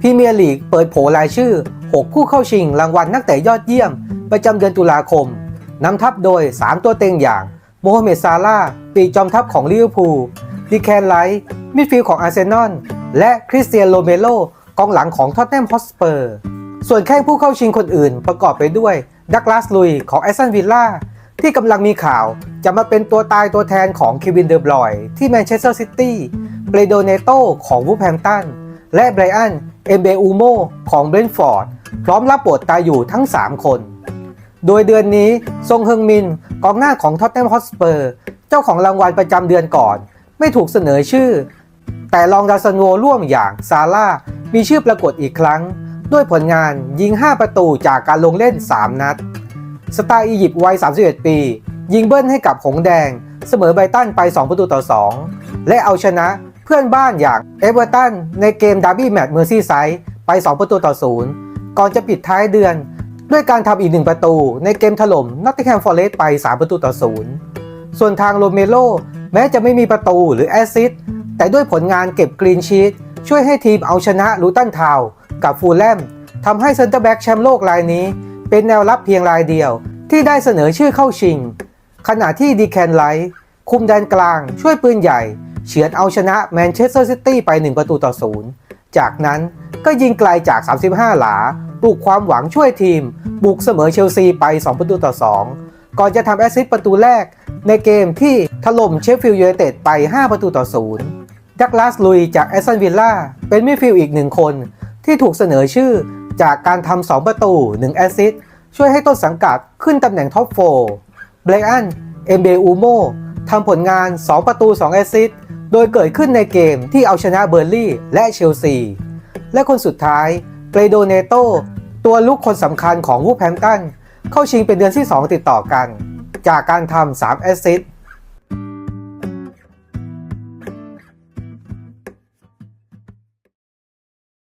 พรีเมียร์ลีกเปิดโผรายชื่อ 6 ผู้เข้าชิงรางวัลนักเตะยอดเยี่ยม ประจำเดือนตุลาคม นำทัพโดย 3 ตัวเต็งอย่างโมฮัมเหม็ดซาลาปีจอมทัพของลิเวอร์พูลดิแคนไลท์มิดฟิลด์ของอาร์เซนอลและคริสเตียนโรเมโลกองหลังของท็อตแนมฮอสเปอร์ ส่วนแข้งผู้เข้าชิงคนอื่นประกอบไปด้วยดักลาสลุยของแอสตันวิลล่าที่กำลังมีข่าวจะมาเป็นตัวตายตัวแทนของเควินเดอร์บรอยน์ที่แมนเชสเตอร์ซิตี้เบรโดเนโตของวูแฮมตัน และไบรอัน เอมเบอูโมของเบรนฟอร์ด พร้อมรับบทตายอยู่ทั้ง 3 คน โดยเดือนนี้ซงเฮงมินกองหน้าของท็อตแนมฮอตสเปอร์ เจ้าของรางวัลประจำเดือนก่อน ไม่ถูกเสนอชื่อ แต่ลองดาซันโวร่วมอย่างซาร่ามีชื่อปรากฏอีกครั้ง ด้วยผลงานยิง 5 ประตูจากการลงเล่น 3 นัด สตาร์อียิปต์วัย 31 ปี ยิงเบิ้ลให้กับหงแดง เสมอไบตันไป 2 ประตูต่อ 2 และเอาชนะ พื่อนบ้านอย่างเอเวอร์ตันในเกมดาร์บี้แมตช์เมอร์ซี่ไซด์ไป 2 ประตูต่อ0ก่อนจะปิดท้ายเดือน ด้วยการทำอีก 1 ประตู ในเกมถล่มนอตติแฮมฟอร์เรสต์ไป 3 ประตูต่อ0ส่วนทางโรเมโลแม้จะไม่มีประตูหรือแอสซิสต์แต่ด้วยผลงานเก็บกรีนชีตช่วยให้ทีมเอาชนะลูตันทาวกับฟูลแลมทำให้เซนเตอร์แบ็กแชมป์โลกรายนี้ เป็นแนวรับเพียงรายเดียว ที่ได้เสนอชื่อเข้าชิง ขณะที่ดีแคนไลท์คุมแดนกลางช่วยปืนใหญ่ เฉือนเอาชนะแมนเชสเตอร์ซิตี้ไป 1 ประตูต่อศูนย์จากนั้นก็ยิงไกลจาก 35 หลาปลุกความหวังช่วยทีม บุกเสมอเชลซีไป 2 ประตูต่อ 2 ก่อนจะทำแอสซิสต์ประตูแรก ในเกมที่ถล่มเชฟฟิลด์ยูไนเต็ดไป 5 ประตูต่อศูนย์ดักลาสลุยจากแอสตันวิลล่าเป็นมิดฟิลด์อีกหนึ่งคน ที่ถูกเสนอชื่อจากการทำ 2 ประตู 1 แอสซิสต์ช่วยให้ต้นสังกัดขึ้นตำแหน่งท็อปโฟเบรอันเอมเบอูโมทำผลงาน 2 ประตู 2 แอสซิสต์ โดยเกิดขึ้นในเกมที่เอาชนะเบอร์ลี่และเชลซี และคนสุดท้ายเกรโดเนโตตัวลุกคนสำคัญของวูแพมตันเข้าชิงเป็นเดือนที่ 2 ติดต่อกัน จากการทำ3แอสซิสต์